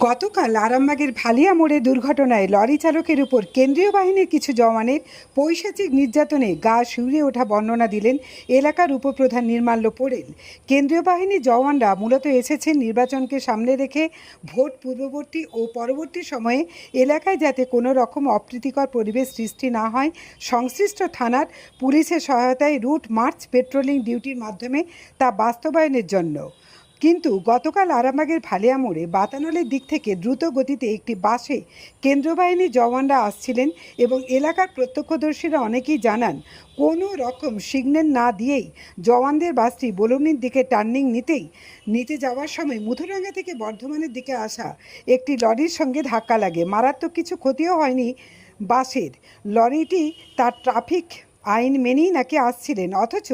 গতকাল আরামবাগের ভালিয়া মোড়ে দুর্ঘটনায় লরি চালকের উপর কেন্দ্রীয় বাহিনীর কিছু জওয়ানের পৈশাচিক নির্যাতনে গা শিউরে ওঠা বর্ণনা দিলেন এলাকার উপপ্রধান নির্মাল্য পোড়েল। কেন্দ্রীয় বাহিনীর জওয়ানরা মূলত এসেছেন নির্বাচনকে সামনে রেখে ভোট পূর্ববর্তী ও পরবর্তী সময়ে এলাকায় যাতে কোনো রকম অপ্রীতিকর পরিবেশ সৃষ্টি না হয়, সংশ্লিষ্ট থানার পুলিশের সহায়তায় রুট মার্চ পেট্রোলিং ডিউটির মাধ্যমে তা বাস্তবায়নের জন্য। কিন্তু গতকাল আরামবাগের ভালিয়া মোড়ে বাতানলের দিক থেকে দ্রুত গতিতে একটি বাসে কেন্দ্রীয় বাহিনীর জওয়ানরা আসছিলেন এবং এলাকার প্রত্যক্ষদর্শীরা অনেকেই জানান, কোনো রকম সিগন্যাল না দিয়েই জওয়ানদের বাসটি বলুনির দিকে টার্নিং নিতেই নিতে যাওয়ার সময় মুথুরাঙ্গা থেকে বর্ধমানের দিকে আসা একটি লরির সঙ্গে ধাক্কা লাগে। মারাত্মক কিছু ক্ষতিও হয়নি বাসের। লরিটি তার ট্রাফিক আইন মেনেই নাকি আসছিলেন। অথচ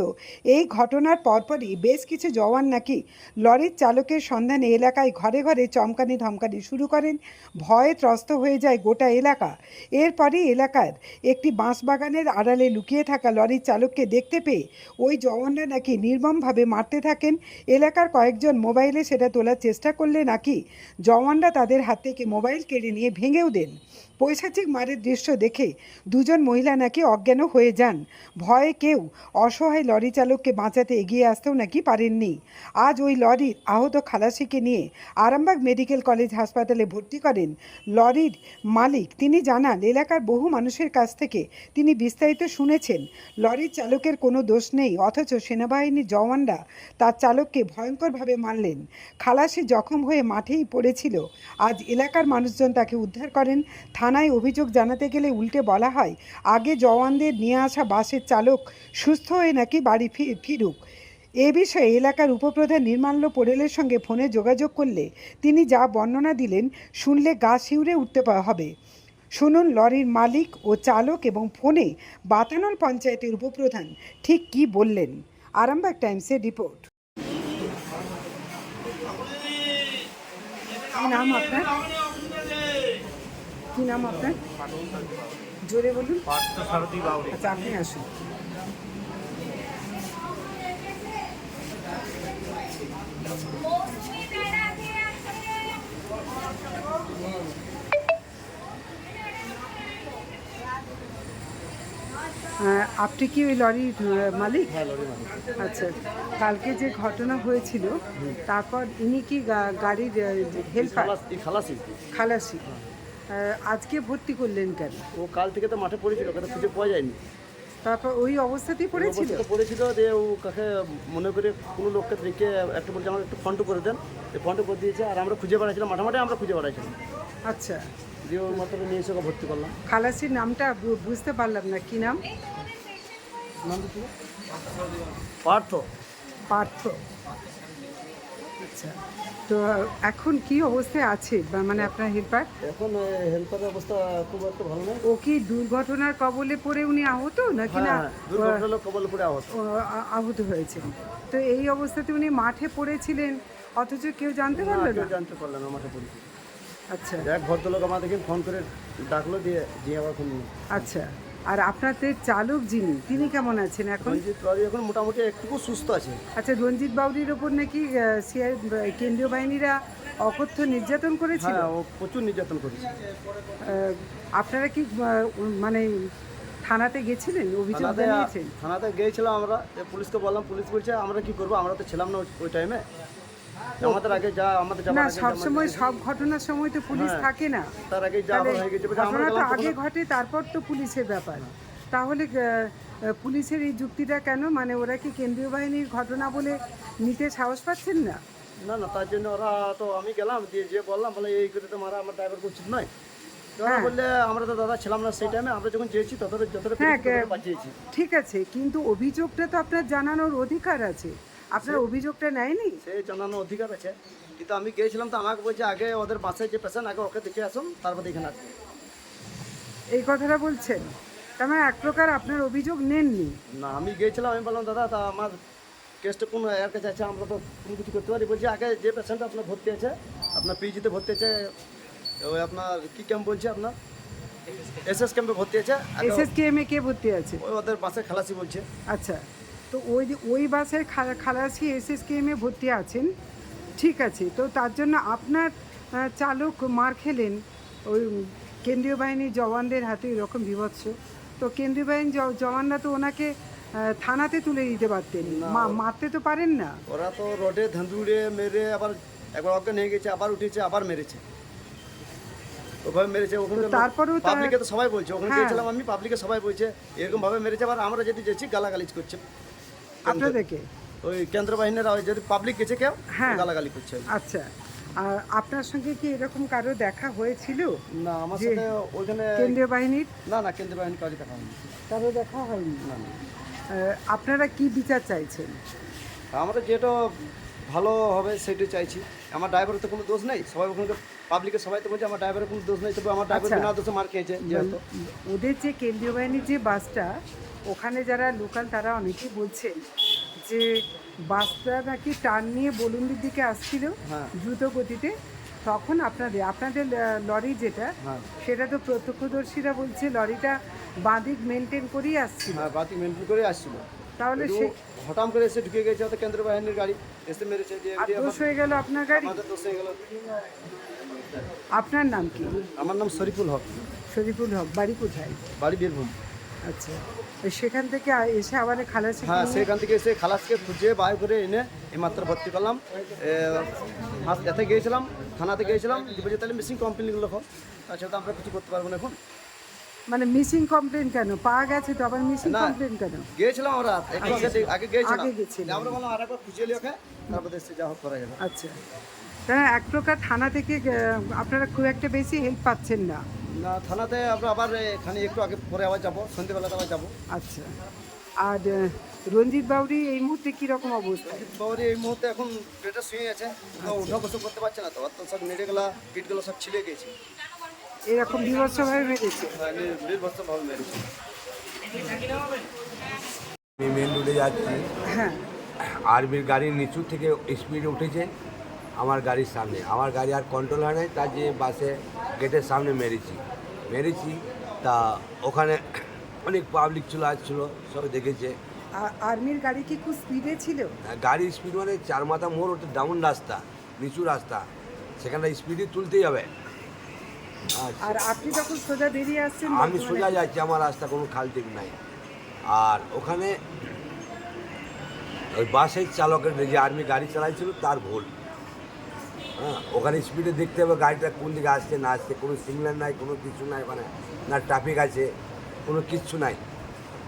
এই ঘটনার পরপরই বেশ কিছু জওয়ান নাকি লরির চালকের সন্ধানে এলাকায় ঘরে ঘরে চমকানি ধমকানি শুরু করেন। ভয়ে ত্রস্ত হয়ে যায় গোটা এলাকা। এরপরই এলাকার একটি বাঁশবাগানের আড়ালে লুকিয়ে থাকা লরির চালককে দেখতে পেয়ে ওই জওয়ানরা নাকি নির্মমভাবে মারতে থাকেন। এলাকার কয়েকজন মোবাইলে সেটা তোলার চেষ্টা করলে নাকি জওয়ানরা তাদের হাত থেকে মোবাইল কেড়ে নিয়ে ভেঙেও দেন। পৈশাচিক মারের দৃশ্য দেখে দুজন মহিলা নাকি অজ্ঞানও হয়ে যান। ভয়ে কেউ অসহায় লরি চালককে বাঁচাতে এগিয়ে আসতেও নাকি পারেননি। আজ ওই লরির আহত খালাসিকে নিয়ে আরামবাগ মেডিকেল কলেজ হাসপাতালে ভর্তি করেন লরির মালিক। তিনি জানান, এলাকার বহু মানুষের কাছ থেকে তিনি বিস্তারিত শুনেছেন, লরির চালকের কোনো দোষ নেই, অথচ সেনাবাহিনীর জওয়ানরা তার চালককে ভয়ঙ্করভাবে মারলেন। খালাসি জখম হয়ে মাঠেই পড়েছিল। আজ এলাকার মানুষজন তাকে উদ্ধার করেন। থানায় অভিযোগ জানাতে গেলে উল্টে বলা হয়, আগে জওয়ানদের নিয়ে আসা বাসের চালক সুস্থ হয়ে নাকি বাড়ি ফিরুক। এ বিষয়ে এলাকার উপপ্রধান নির্মাল্য পোড়েলের সঙ্গে ফোনে যোগাযোগ করলে তিনি যা বর্ণনা দিলেন শুনলে গা শিউরে উঠতে হবে। শুনুন লরির মালিক ও চালক এবং ফোনে বাতানল পঞ্চায়েতের উপপ্রধান ঠিক কি বললেন। আরামবাগ টাইমসের রিপোর্ট। নাম আপনার? কি নাম আপনার? জোরে বলুন। আচ্ছা আপনি আসুন। আপনি কি ওই লরির মালিক? হ্যাঁ লরি মালিক। আচ্ছা কালকে যে ঘটনা হয়েছিল তারপর ইনি কি গাড়ির হেল্পার? খালাস। খালাসি। আজকে ভর্তি করলেন কেন? ও কাল থেকে তো মাঠে পড়েছিল ওকে খুঁজে পাওয়া যায়নি। তারপর ওই অবস্থাতেই পড়েছিল? পড়েছিল দিয়ে ও কাকে মনে করে কোনো লোককে দেখে একটা বলছে আমাকে একটু ফন্ট করে দেন। ফন্ট করে দিয়েছে আর আমরা খুঁজে বেড়াচ্ছিলাম মাঠে মাঠে আমরা খুঁজে বেড়াচ্ছিলাম আচ্ছা। দিয়ে ওর মাত্র নিয়ে এসে ভর্তি করলাম। খালাসির নামটা বুঝতে পারলাম না কি নাম? নাম পার্থ। পার্থ। আচ্ছা। তো এখন কি অবস্থায় আছে? বা মানে আপনার হেল্পার? এখন হেল্পারের অবস্থা খুব একটা ভালো নয় ও কি দুর্ঘটনার কবলে পড়ে উনি আহত? নাকি না হ্যাঁ দুর্ঘটনা লোক কবল করে আহত। আহত হয়েছে তো এই অবস্থাতে উনি মাঠে পড়েছিলেন। অথচ কেউ জানতে পারল না? জানতে পারলাম না মাঠে পড়েছিল আচ্ছা। এক ভদ্রলোক দেখে ফোন করে ডাকলো দিয়ে দিয়ে আবার আচ্ছা। আর আপনাদের চালক যিনি তিনি কেমন আছেন এখন? রঞ্জিত এখন মোটামুটি একটুকু সুস্থ আছে। আচ্ছা রঞ্জিত বাউরির ওপর নাকি সিআই কেন্দ্রীয় বাহিনীরা অকথ্য নির্যাতন করেছিল? হ্যাঁ ও প্রচুর নির্যাতন করেছে। আপনারা কি মানে থানাতে গেছিলেন অভিযোগ জানিয়েছেন? থানাতে গিয়েছিলাম আমরা পুলিশকে বললাম পুলিশ বলছে আমরা কি করব? আমরা তো ছিলাম না ওই টাইমে আমাদের আগে যা আমাদের না সব সময় সব ঘটনার সময় তো পুলিশ হ্যাঁ। থাকে না। তার আগে যা হয়ে গেছে ঘটনা তো আগে ঘটে তারপর তো পুলিশের ব্যাপার। তাহলে পুলিশের এই যুক্তিটা কেন? মানে ওরা কি কেন্দ্রীয় বাহিনীর ঘটনা বলে নিতে সাহস পাচ্ছেন না? না না তার জন্য ওরা তো আমি গেলাম দিয়ে যে বললাম বলে এই করে তো মারা আমার ড্রাইভার উচিত নয়। হ্যাঁ। বললে আমরা তো দাদা ছিলাম না সেই টাইমে আমরা যখন চেয়েছি ততটা যতটা হ্যাঁ, ঠিক আছে কিন্তু অভিযোগটা তো আপনার জানানোর অধিকার আছে। আপনার অভিযোগটা নেয়নি? সেই জানানোর অধিকার আছে। কিন্তু আমি গিয়েছিলাম তো আমাকে বলছে আগে ওদের বাসায় যে পেশেন্ট আগে ওকে দেখে আসুন তারপর এখানে আসুন এই কথাটা বলছেন। তার মানে এক প্রকার আপনার অভিযোগ নেননি? না আমি গিয়েছিলাম আমি বললাম দাদা তা আমার কেসটা কোন এর কাছে আছে? আমরা তো কোনো কিছু করতে পারি। বলছি আগে যে পেশেন্ট আপনার ভর্তি আছে আপনার পিজিতে ভর্তি আছে ওই আপনার কি ক্যাম্প বলছে আপনার? এস এস ক্যাম্পে ভর্তি আছে আগে এস এস কে এম এ কে ভর্তি আছে? ওই ওদের বাসে খালাসি বলছে। আচ্ছা। তো ওই যে ওই বাসের খালাসি এস এস কে ভর্তি আছেন। ঠিক আছে তো তার জন্য আপনার চালক মার খেলেন। ওই কেন্দ্রীয় বাহিনীর জওয়ানদের হাতে এরকম বিভৎস। তো কেন্দ্রীয় বাহিনীর জ- জওয়ানরা তো ওনাকে থানাতে তুলে দিতে পারতেন। মা- মারতে তো পারেন না। ওরা তো রোডে ধান্দুড়ে মেরে আবার একবার অজ্ঞান হয়ে গেছে আবার উঠেছে আবার মেরেছে। ওভাবে মেরেছে ওখানে তারপরেও পাবলিকে তো সবাই বলছে ওখানে হ্যাঁ। গিয়েছিলাম আমি পাবলিকে সবাই বলছে এরকম ভাবে মেরেছে আবার আমরা যদি যেছি গালাগালিজ করছে। আপনাদেরকে? ওই কেন্দ্র বাহিনীরা ওই যদি পাবলিক গেছে কেউ হ্যাঁ। গালাগালি করছে। আচ্ছা। আর আপনার সঙ্গে কি এরকম কারও দেখা হয়েছিল? না আমার সাথে ওইখানে কেন্দ্রীয় বাহিনীর না না কেন্দ্র বাহিনী কাজে দেখা হয়নি। কারও দেখা হয়নি? না না। আপনারা কি বিচার চাইছেন? আমরা যেটা ভালো হবে সেটা চাইছি। আমার ড্রাইভারের তো কোনো দোষ নেই সবাই ওখানে পাবলিকের সবাই তো বলছে আমার ড্রাইভারের কোনো দোষ নেই তবে আমার ড্রাইভার আচ্ছা। বিনা দোষে মার খেয়েছে যেহেতু ওদের যে কেন্দ্রীয় বাহিনীর যে বাসটা ওখানে যারা লোকাল তারা অনেকেই বলছেন যে বাসটা নাকি টার্ন নিয়ে বলুন্দির দিকে আসছিল হ্যাঁ। দ্রুত গতিতে তখন আপনাদের আপনাদের লরি যেটা হ্যাঁ। সেটা তো প্রত্যক্ষদর্শীরা বলছে লরিটা বাঁদিক মেনটেন করেই আসছিল হ্যাঁ বাতি মেনটেন করে আসছিল তাহলে হঠাৎ করে এসে ঢুকে গেছে হয়তো কেন্দ্র বাহিনীর গাড়ি। এসে মেরেছে দোষ হয়ে গেল আপনার গাড়ি? আমাদের দোষ হয়ে গেল। আপনার নাম কি? আমার নাম শরীফুল হক। শরীফুল হক বাড়ি কোথায়? বাড়ি বীরভূম। আচ্ছা সেখান থেকে এসে আবার খালাসি হ্যাঁ সেখান থেকে এসে খালাসকে খুঁজে বার করে এনে এইমাত্র ভর্তি করলাম। এতে গিয়েছিলাম থানাতে গিয়েছিলাম বলছে তাহলে মিসিং কমপ্লেন লেখো তাছাড়া তো আমরা কিছু করতে পারব না এখন। মানে মিসিং কমপ্লেন কেন? পাওয়া গেছে তো আবার মিসিং কমপ্লেন কেন? গিয়েছিলাম আমরা আগে দে- আগে গিয়েছিলাম। আমরা বললাম আর একবার খুঁজে ওকে তারপর এসে যা হোক করা যাবে আচ্ছা। তাহলে এক প্রকার থানা থেকে আপনারা খুব একটা বেশি হেল্প পাচ্ছেন না? না থানাতে আমরা আবার এখানে একটু আগে পরে আবার যাব সন্ধ্যেবেলাতে আবার যাব। আচ্ছা। আর রঞ্জিত বাউরি এই মুহূর্তে কি রকম অবস্থা বাবারে এই মুহূর্তে এখন পেটে শুয়ে আছে তো উঠা বসে করতে পারছে না তো আর তো সব নেড়েগুলা পিঠগুলো সব ছিলে গেছে। এরকম বিভৎসভাবে মেরেছে আমি মেন রোডে যাচ্ছি। হ্যাঁ। আর্মির গাড়ির নিচু থেকে স্পিড উঠেছে আমার গাড়ির সামনে। আমার গাড়ি আর কন্ট্রোল হয় নাই তার যে বাসে গেটের সামনে মেরেছি। মেরেছি তা ওখানে অনেক পাবলিক ছিল আসছিল সব দেখেছে। আর্মির গাড়ি কি খুব স্পিডে ছিল? গাড়ির স্পিড মানে চার মাথা মোড় ওটা ডাউন রাস্তা নিচু রাস্তা। সেখানে স্পিডে তুলতেই হবে। আর আপনি যখন সোজা বেরিয়ে আসছেন আমি সোজা যাচ্ছি আমার রাস্তা কোনো খাল ঠিক নাই। আর ওখানে ওই বাসের চালকের যে আর্মি গাড়ি চালাইছিল তার ভুল। হ্যাঁ ওখানে স্পিডে দেখতে হবে গাড়িটা কোন দিকে আসছে না আসছে। কোনো সিগন্যাল নাই কোনো কিছু নাই ওখানে না ট্রাফিক আছে কোনো কিচ্ছু নাই।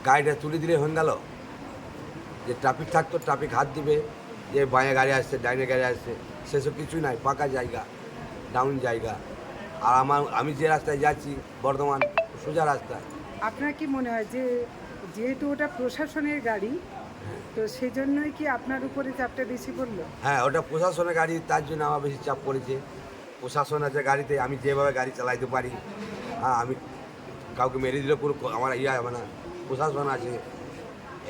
গাড়িটা তুলে দিলে হয়ে গেল। যে ট্রাফিক থাকতো ট্রাফিক হাত দিবে। যে বাঁয়ে গাড়ি আসছে ডাইনে গাড়ি আসছে সেসব কিছুই নাই পাকা জায়গা ডাউন জায়গা। আর আমার আমি যে রাস্তায় যাচ্ছি বর্ধমান সোজা রাস্তা আপনার কি মনে হয় যে যেহেতু ওটা প্রশাসনের গাড়ি তো সেই জন্যই কি আপনার উপরে চাপটা বেশি পড়ল? হ্যাঁ ওটা প্রশাসনের গাড়ি তার জন্য আমার বেশি চাপ পড়েছে। প্রশাসন আছে গাড়িতে আমি যেভাবে গাড়ি চালাইতে পারি হ্যাঁ আমি কাউকে মেরে দিলে পুরো আমার ইয়ে হবে না প্রশাসন আছে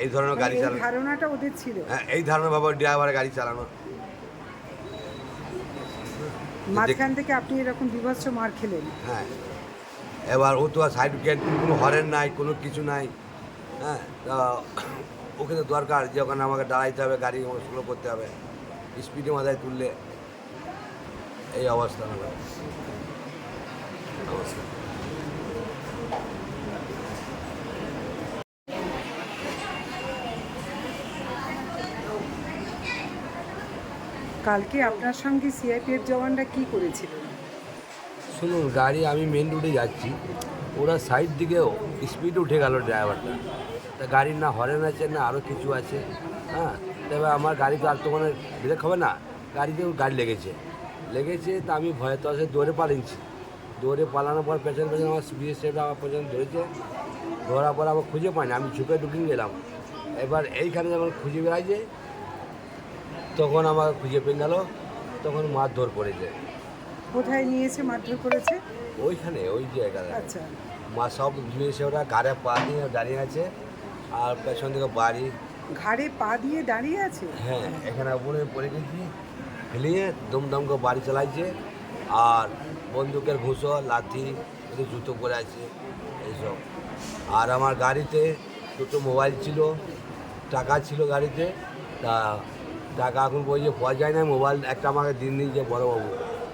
এই ধরনের গাড়ি চালানো। ধারণাটা ওদের ছিল? হ্যাঁ এই ধরনের ভাবে ড্রাইভারের গাড়ি চালানো। মাঝখান থেকে আপনি এরকম বিভৎস মার খেলেন। হ্যাঁ। এবার ও তো আর সার্টিফিকেট কোনো হরেন নাই কোনো কিছু নাই। হ্যাঁ তা ওকে তো দরকার যে ওখানে আমাকে দাঁড়াইতে হবে গাড়ি আমাকে স্লো করতে হবে স্পিডে মাথায় তুললে এই অবস্থা হলো নমস্কার কালকে আপনার সঙ্গে সিআইপিএফ জওয়ানরা কি করেছিলেন শুনুন, গাড়ি আমি মেন রোডে যাচ্ছি। ওরা সাইড দিকে স্পিড উঠে গেল ড্রাইভারটা তা গাড়ির না হরেন আছে, না আরও কিছু আছে হ্যাঁ? তবে আমার গাড়ি তো আর তো মানে ব্রেক হবে না। গাড়িতেও গাড়ি লেগেছে। লেগেছে, তা আমি ভয়ে তো আসে দৌড়ে পালিয়েছি। দৌড়ে পালানোর পর পেছন পেছন আমার বিএসএফ আমার পর্যন্ত ধরেছে। ধরার পর আবার খুঁজে পাইনি। আমি ঝুঁকে ঢুকিয়ে গেলাম। এবার এইখানে যখন খুঁজে বেড়াইছে তখন আমার খুঁজে পেয়ে গেল তখন মারধর করেছে। কোথায় নিয়েছে মারধর করেছে? ওইখানে ওই জায়গায় আচ্ছা। মা সব মিলেছে ওরা গাড়ে পা দিয়ে দাঁড়িয়ে আছে আর পেছন থেকে বাড়ি। ঘাড়ে পা দিয়ে দাঁড়িয়ে আছে? হ্যাঁ এখানে উপরে পড়ে গেছি ফেলিয়ে দমদম করে বাড়ি চালাইছে আর বন্দুকের ঘুষো এদের জুতো পরে আছে এইসব। আর আমার গাড়িতে দুটো মোবাইল ছিল টাকা ছিল গাড়িতে তা টাকা এখন বলছে পাওয়া যায় না মোবাইল একটা আমাকে দিন দিয়েছে বড়োবাবু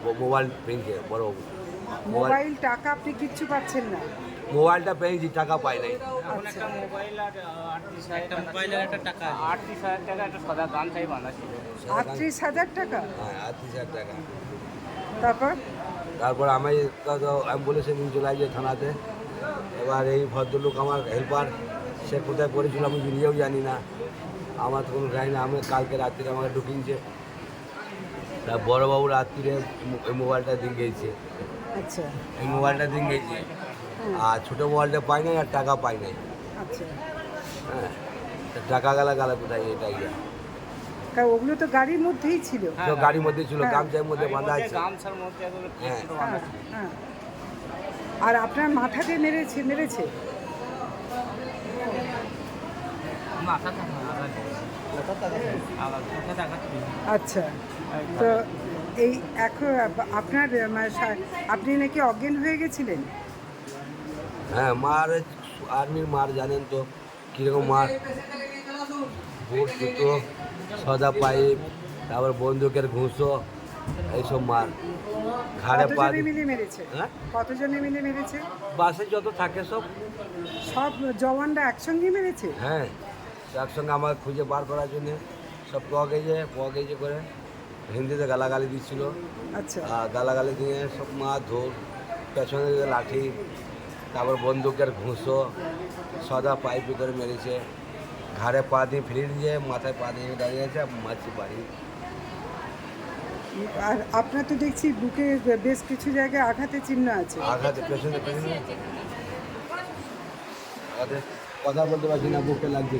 মো- মোবাইল পেয়েছে বড় মোবাইল মোবাইল টাকা আপনি কিচ্ছু পাচ্ছেন না। মোবাইলটা পেয়েছি টাকা পাই নাই। মোবাইল আর আটত্রিশ হাজার টাকা মোবাইলের একটা টাকা আটত্রিশ হাজার টাকা একটা সাদা গান চাই বাঁধা ছিল। আটত্রিশ হাজার টাকা? হ্যাঁ আটত্রিশ হাজার টাকা। তারপর? তারপর আমি তো অ্যাম্বুলেন্সে নিয়ে চলে আসি থানাতে। এবার এই ভদ্রলোক আমার হেল্পার সে কোথায় পড়েছিল আমি নিজেও জানি না। আমার তো কোনো জানি না আমি কালকে রাত্রিরে আমাকে ঢুকিয়েছে। তা বড়োবাবু রাত্রিরে এই মোবাইলটা দিয়ে গিয়েছে আচ্ছা। এই মোবাইলটা দিয়ে গিয়েছে আর ছোটো মোবাইলটা পাই নাই আর টাকা পাই নাই। আচ্ছা। হ্যাঁ টাকা গেলা গেলা কোথায় এটা ইয়া কারণ ওগুলো তো গাড়ির মধ্যেই ছিল। তো গাড়ির মধ্যে ছিল হ্যাঁ। গামছার মধ্যে বাঁধা আছে। গামছার মধ্যে হ্যাঁ। হ্যাঁ হ্যাঁ। আর আপনার মাথাতে মেরেছে মেরেছে মাথা থাকা আলাদা আলাদা মাথা থাকা আচ্ছা। তো এই এখন আপনার মানে আপনি নাকি অজ্ঞান হয়ে গেছিলেন? হ্যাঁ মার আর্মির মার জানেন তো কীরকম মার? বুট জুতো সদা পাইপ তারপর বন্দুকের ঘুষো এইসব মার। ঘাড়ে পা মিলে মেরেছে? হ্যাঁ? কতজনে মিলে মেরেছে? বাসে যত থাকে সব। সব জওয়ানরা একসঙ্গে মেরেছে? হ্যাঁ। একসঙ্গে আমার খুঁজে বার করার জন্য সব পগেজে পগেজে করে হিন্দিতে গালাগালি দিচ্ছিল। আচ্ছা। আর গালাগালি দিয়ে সব মা ধোর পেছনে লাঠি তারপর বন্দুকের ঘুষো সদা পাইপে করে মেরেছে। ঘাড়ে পা দিয়ে ফিরে দিয়ে মাথায় পা দিয়ে দাঁড়িয়ে আছে মাছি বাড়ি। আর আপনার তো দেখছি বুকে বেশ কিছু জায়গায় আঘাতের চিহ্ন আছে। আঘাতে পেছনে পেছনে। আঘাতে কথা বলতে পারছি না বুকে লাগছে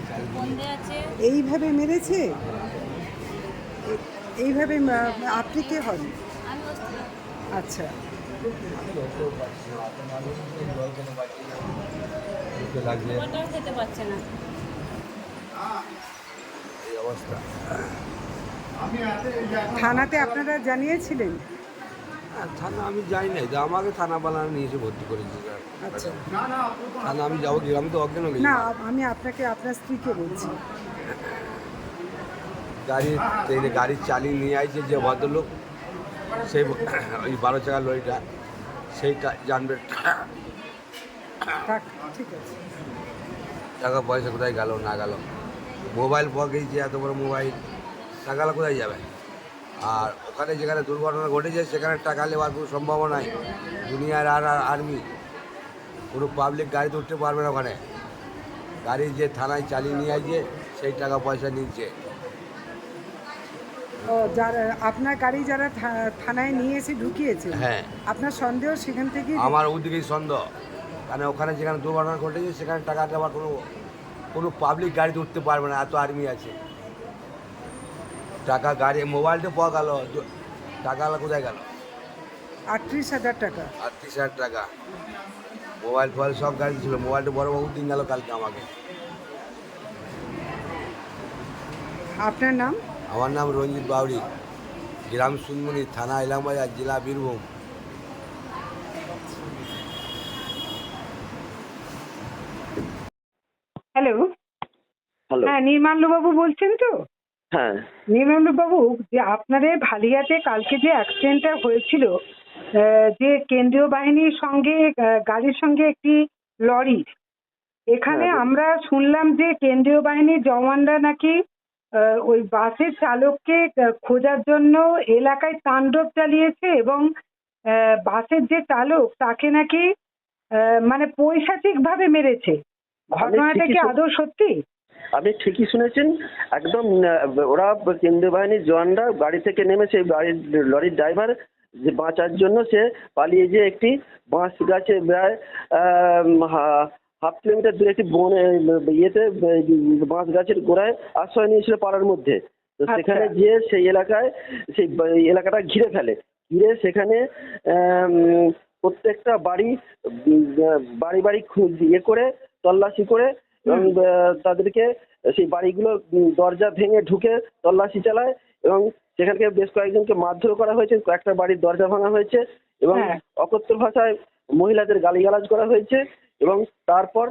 এইভাবে মেরেছে? এইভাবে আপনি কে হন? আচ্ছা। বুকে লাগছে খেতে পারছে না। থানাতে আপনারা জানিয়েছিলেন? থানা আমি যাই নাই তো আমাকে থানা বানানো নিয়ে এসে ভর্তি করেছি আচ্ছা। থানা আমি যাব কি আমি তো অজ্ঞান হয়ে না আমি আপনাকে আপনার স্ত্রীকে বলছি। গাড়ি ট্রেনে গাড়ি চালিয়ে নিয়ে আসছে যে ভদ্রলোক সেই ওই বারো চাকার লরিটা সেইটা জানবে। ঠিক আছে। টাকা পয়সা কোথায় গেল না গেল? মোবাইল পাওয়া গেছে এত বড় মোবাইল টাকাগুলো কোথায় যাবে? আর ওখানে যেখানে দুর্ঘটনা ঘটেছে সেখানে টাকা নেওয়ার কোনো সম্ভাবনা নাই। দুনিয়ার আর আর আর্মি কোনো পাবলিক গাড়িতে উঠতে পারবে না ওখানে। গাড়ি যে থানায় চালিয়ে নিয়ে আসছে সেই টাকা পয়সা নিচ্ছে। যারা আপনার গাড়ি যারা থানায় নিয়ে এসে ঢুকিয়েছে হ্যাঁ। আপনার সন্দেহ সেখান থেকে? আমার ওদিকেই সন্দেহ। কারণ ওখানে যেখানে দুর্ঘটনা ঘটেছে সেখানে টাকা দেওয়ার কোনো কোনো পাবলিক গাড়িতে উঠতে পারবে না এত আর্মি আছে। টাকা গাড়ি মোবাইলটা পাওয়া গেল। টাকাগুলো কোথায় গেল? আটত্রিশ হাজার টাকা। আটত্রিশ হাজার টাকা। মোবাইল ফোবাইল সব গাড়ি ছিল। মোবাইলটা বড় বাবু দিন গেল কালকে আমাকে। আপনার নাম? আমার নাম রঞ্জিত বাউরি গ্রাম সুনমনি থানা ইলামবাজার জেলা বীরভূম। হ্যালো। হ্যালো। হ্যাঁ নির্মাল্যবাবু বলছেন তো? হ্যাঁ নির্মাল্যবাবু যে আপনাদের ভালিয়াতে কালকে যে অ্যাক্সিডেন্টটা হয়েছিল যে কেন্দ্রীয় বাহিনীর সঙ্গে গাড়ির সঙ্গে একটি লরি এখানে হ্যাঁ। আমরা শুনলাম যে কেন্দ্রীয় বাহিনীর জওয়ানরা নাকি ওই বাসের চালককে খোঁজার জন্য এলাকায় তাণ্ডব চালিয়েছে এবং বাসের যে চালক তাকে নাকি মানে পৈশাচিক ভাবে মেরেছে ঘটনাটা কি আদৌ সত্যি আপনি ঠিকই শুনেছেন একদম ওরা কেন্দ্রীয় বাহিনীর জওয়ানরা গাড়ি থেকে নেমেছে গাড়ির লরির ড্রাইভার যে বাঁচার জন্য সে পালিয়ে গিয়ে একটি বাঁশ গাছে প্রায় হাফ কিলোমিটার দূরে একটি বনে ইয়েতে বাঁশ গাছের গোড়ায় আশ্রয় নিয়েছিল পাড়ার মধ্যে তো আচ্ছা। সেখানে গিয়ে সেই এলাকায় সেই এলাকাটা ঘিরে ফেলে ঘিরে সেখানে প্রত্যেকটা বাড়ি বাড়ি বাড়ি ইয়ে করে তল্লাশি করে এবং তাদেরকে সেই বাড়িগুলো দরজা ভেঙে ঢুকে তল্লাশি চালায় এবং সেখানকে বেশ কয়েকজনকে মারধর করা হয়েছে কয়েকটা বাড়ির দরজা ভাঙা হয়েছে এবং হ্যাঁ। অকথ্য ভাষায় মহিলাদের গালিগালাজ করা হয়েছে এবং তারপর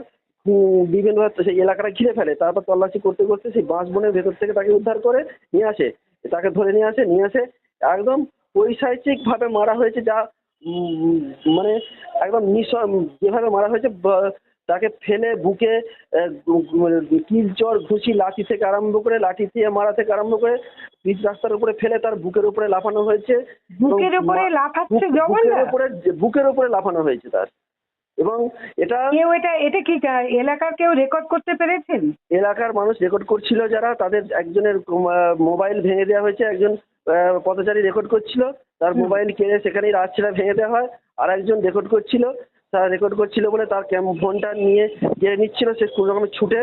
বিভিন্ন সেই এলাকাটা ঘিরে ফেলে। তারপর তল্লাশি করতে করতে সেই বাঁশ বনের ভেতর থেকে তাকে উদ্ধার করে নিয়ে আসে। তাকে ধরে নিয়ে আসে নিয়ে আসে। একদম পৈশাচিক ভাবে মারা হয়েছে যা মানে একদম নিঃস যেভাবে মারা হয়েছে তাকে ফেলে বুকে গু- কিলচর ঘুষি লাঠি থেকে আরম্ভ করে লাঠি দিয়ে মারা থেকে আরম্ভ করে পিচ রাস্তার উপরে ফেলে তার বুকের উপরে লাফানো হয়েছে। বুকের উপরে লাফাচ্ছে বুকের উপরে বুকের উপরে লাফানো হয়েছে তার। এবং এটা কেউ এটা এটা কি এলাকার কেউ রেকর্ড করতে পেরেছেন? এলাকার মানুষ রেকর্ড করছিল যারা তাদের একজনের মোবাইল ভেঙে দেওয়া হয়েছে একজন পথচারী রেকর্ড করছিল। তার মোবাইল কেড়ে সেখানেই রাতছেড়া ভেঙে দেওয়া হয়। আর একজন রেকর্ড করছিল। তার রেকর্ড করছিল বলে তার ক্যাম ফোনটা নিয়ে কেড়ে নিচ্ছিল সে কোনো রকম ছুটে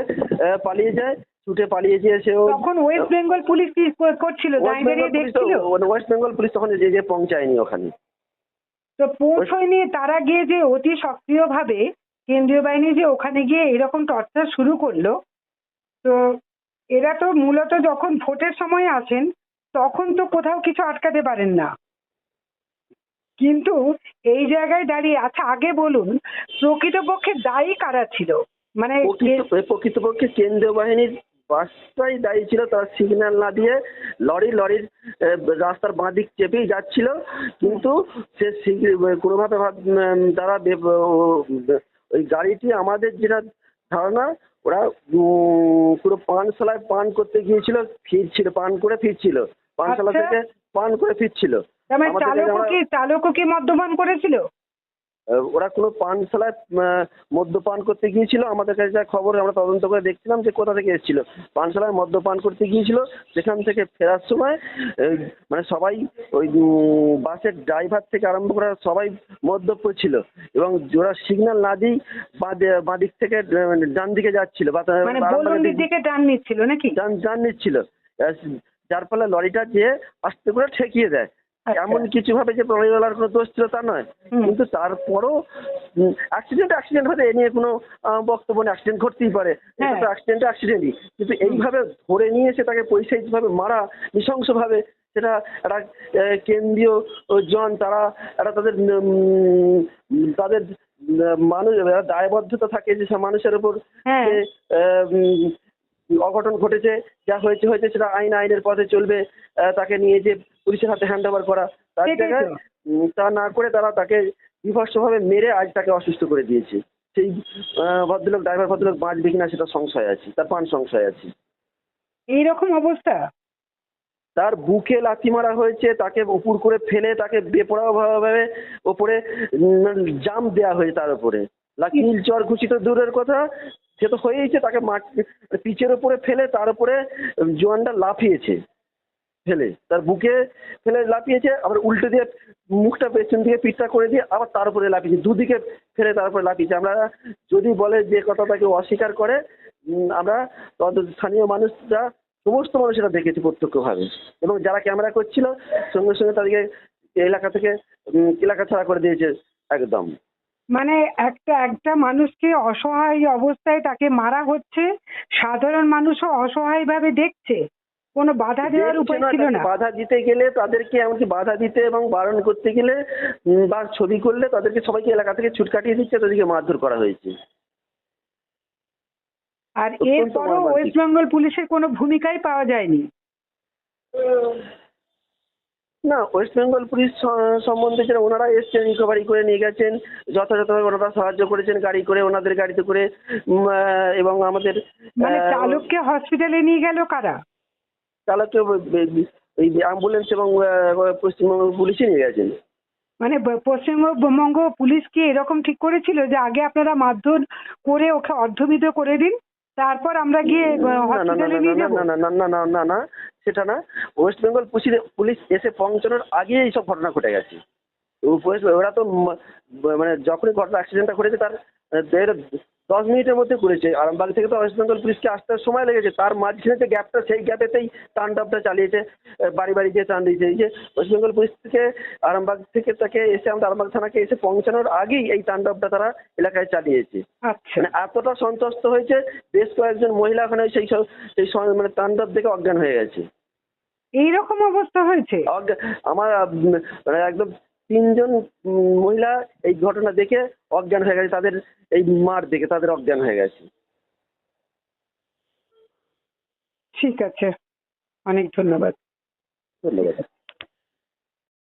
পালিয়ে যায়। ছুটে পালিয়ে যেয়ে সে তখন ওয়েস্ট বেঙ্গল পুলিশ কি কর- করছিল? ওয়েস্ট বেঙ্গল পুলিশ তখন যে যে পৌঁছায়নি ওখানে। তো পৌঁছয়নি তারা গিয়ে যে অতি সক্রিয়ভাবে কেন্দ্রীয় বাহিনী যে ওখানে গিয়ে এরকম টর্চার শুরু করল তো এরা তো মূলত যখন ভোটের সময় আসেন তখন তো কোথাও কিছু আটকাতে পারেন না। কিন্তু এই জায়গায় দাঁড়িয়ে আচ্ছা আগে বলুন প্রকৃতপক্ষে দায়ী কারা ছিল? মানে প্রকৃত প্রকৃতপক্ষে কেন্দ্রীয় বাহিনীর বাসটাই দায়ী ছিল তারা সিগন্যাল না দিয়ে লরি লরির রাস্তার বাঁ দিক চেপেই যাচ্ছিল। কিন্তু সে কোনোভাবে ভাব- তারা ওই গাড়িটি আমাদের যেটা ধারণা ওরা পুরো পানশালায় পান করতে গিয়েছিল ফিরছিল পান করে ফিরছিল। পানশালা আচ্ছা। থেকে পান করে ফিরছিল। চালকও কি চালকও কি মদ্যপান করেছিল? ওরা কোনো পানশালায় মদ্যপান করতে গিয়েছিল। আমাদের কাছে যা খবর আমরা তদন্ত করে দেখছিলাম যে কোথা থেকে এসেছিল। পানশালায় মদ্যপান করতে গিয়েছিল সেখান থেকে ফেরার সময় মানে সবাই ওই বাসের ড্রাইভার থেকে আরম্ভ করে সবাই মদ্যপ ছিল। এবং ওরা সিগন্যাল না দিই বাঁ দিক থেকে আহ, ডান দিকে যাচ্ছিল। মানে দিকে টান নিচ্ছিল নাকি? যান নিচ্ছিল। যার ফলে লরিটা যে আস্তে করে ঠেকিয়ে দেয়। এমন কিছু ভাবে যে লরিওয়ালার কোনো দোষ ছিল তা নয়। কিন্তু তারপরও অ্যাক্সিডেন্ট অ্যাক্সিডেন্ট হতে এ নিয়ে কোনো বক্তব্য নেই। অ্যাক্সিডেন্ট ঘটতেই পারে। এটা হ্যাঁ। তো অ্যাক্সিডেন্ট অ্যাক্সিডেন্টই কিন্তু এইভাবে ধরে নিয়ে এসে তাকে পৈশাচিকভাবে মারা নৃশংসভাবে সেটা একটা কেন্দ্রীয় জন তারা একটা তাদের তাদের মানুষ দায়বদ্ধতা থাকে যে মানুষের উপর হ্যাঁ। যে আহ, অঘটন ঘটেছে যা হয়েছে হয়েছে সেটা আইন আইনের পথে চলবে আহ, তাকে নিয়ে যে পুলিশের হাতে হ্যান্ড ওভার করা তার জায়গায় তা। না করে তারা তাকে বিভৎসভাবে মেরে আজ তাকে অসুস্থ করে দিয়েছে। সেই ভদ্রলোক ড্রাইভার ভদ্রলোক বাঁচবে কিনা সেটা সংশয় আছে তার পান সংশয় আছে। এইরকম অবস্থা? তার বুকে লাথি মারা হয়েছে তাকে উপর করে ফেলে তাকে বেপরোয়াভাবে ওপরে জাম দেওয়া হয়েছে তার উপরে। লাকিল চর ঘুষি তো দূরের কথা সে তো হয়েইছে তাকে মাঠ পিচের উপরে ফেলে তার উপরে জোয়ানটা লাফিয়েছে। ফেলে, তার বুকে ফেলে লাফিয়েছে, আবার উল্টো দিয়ে মুখটা পেছন দিকে পিঠটা করে দিয়ে আবার তার উপরে লাফিয়েছে, দুদিকে ফেলে তার উপরে লাফিয়েছে। আমরা যদি বলে যে কথাটা কেউ অস্বীকার করে আমরা স্থানীয় মানুষরা, সমস্ত মানুষ এটা দেখেছি প্রত্যক্ষভাবে। এবং যারা ক্যামেরা করছিল, সঙ্গে সঙ্গে তাদেরকে এলাকা থেকে এলাকা ছাড়া করে দিয়েছে একদম। মানে একটা একটা মানুষকে অসহায় অবস্থায় তাকে মারা হচ্ছে, সাধারণ মানুষও অসহায় ভাবে দেখছে। কোনো বাধা দেওয়ার উপায় ছিল না। বাধা দিতে গেলে তাদেরকে এমনকি বাধা দিতে এবং বারণ করতে গেলে বা ছবি করলে তাদেরকে সবাইকে এলাকা থেকে ছুট কাটিয়ে দিচ্ছে তাদেরকে মারধর করা হয়েছে। আর এরপরও। ওয়েস্ট বেঙ্গল পুলিশের কোনো ভূমিকাই পাওয়া যায়নি। না ওয়েস্ট বেঙ্গল পুলিশ সম্বন্ধে যেটা ওনারা এসছেন রিকভারি করে নিয়ে গেছেন যথাযথভাবে ওনারা সাহায্য করেছেন গাড়ি করে ওনাদের গাড়িতে করে এবং আমাদের মানে চালককে হসপিটালে নিয়ে গেল কারা? চালককে এই অ্যাম্বুলেন্স এবং পশ্চিমবঙ্গ পুলিশই নিয়ে গেছেন মানে পশ্চিমবঙ্গ পুলিশ কি এরকম ঠিক করেছিল যে আগে আপনারা মারধর করে ওকে অর্ধবিদ করে দিন তারপর আমরা গিয়ে হসপিটালে নিয়ে না না না না না না না সেটা না। ওয়েস্ট বেঙ্গল পুলিশ পুলিশ এসে পৌঁছানোর আগে এইসব ঘটনা ঘটে গেছে। ওরা তো মানে যখনই ঘটনা অ্যাক্সিডেন্টটা ঘটেছে তার দশ মিনিটের মধ্যে করেছে। আরামবাগ থেকে তো ওয়েস্ট বেঙ্গল পুলিশকে আসতে সময় লেগেছে। তার মাঝখানে যে গ্যাপটা সেই গ্যাপেতেই তাণ্ডবটা চালিয়েছে বাড়ি বাড়ি গিয়ে টান দিয়েছে। এই যে ওয়েস্ট বেঙ্গল পুলিশ থেকে আরামবাগ থেকে তাকে এসে আমাদের আরামবাগ থানাকে এসে পৌঁছানোর আগেই এই তাণ্ডবটা তারা এলাকায় চালিয়েছে। আচ্ছা। মানে এতটা সন্তুষ্ট হয়েছে বেশ কয়েকজন মহিলা ওখানে সেই সব সেই মানে তাণ্ডব দেখে অজ্ঞান হয়ে গেছে। এইরকম অবস্থা হয়েছে? আমার মানে একদম তিনজন মহিলা এই ঘটনা দেখে অজ্ঞান হয়ে গেছে তাদের এই মার দেখে তাদের অজ্ঞান হয়ে গেছে। ঠিক আছে অনেক ধন্যবাদ। ধন্যবাদ।